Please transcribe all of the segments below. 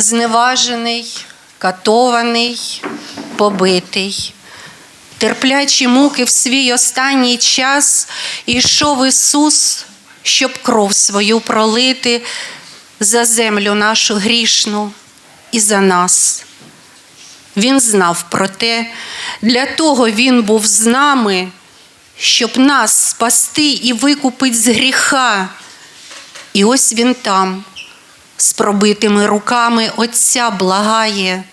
зневажений, катований, побитий. Терплячі муки в свій останній час ішов Ісус, щоб кров свою пролити за землю нашу грішну і за нас. Він знав про те, для того Він був з нами, щоб нас спасти і викупити з гріха. І ось він там, з пробитими руками Отця благає,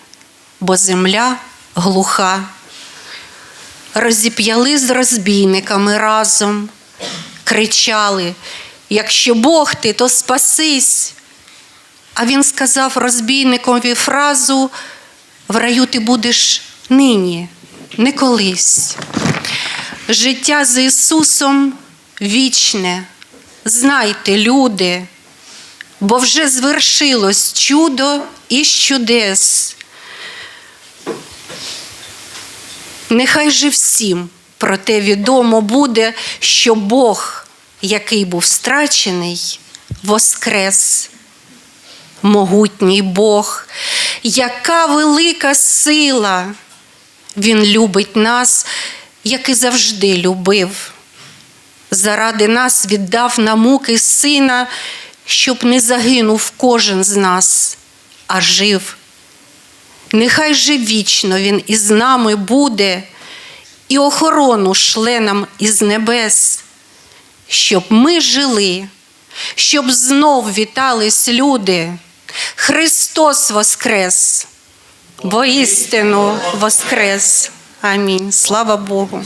бо земля глуха. Розіп'яли з розбійниками разом, кричали: якщо Бог ти, то спасись. А він сказав розбійникові фразу: в раю ти будеш нині, не колись. Життя з Ісусом вічне. Знайте, люди, бо вже звершилось чудо із чудес. Нехай же всім про те відомо буде, що Бог, який був страчений, воскрес. Могутній Бог, яка велика сила! Він любить нас, як і завжди любив. Заради нас віддав на муки сина, щоб не загинув кожен з нас, а жив. Нехай же вічно Він із нами буде і охорону шле нам із небес, щоб ми жили, щоб знов вітались люди. Христос Воскрес! Воістину Воскрес! Амінь. Слава Богу.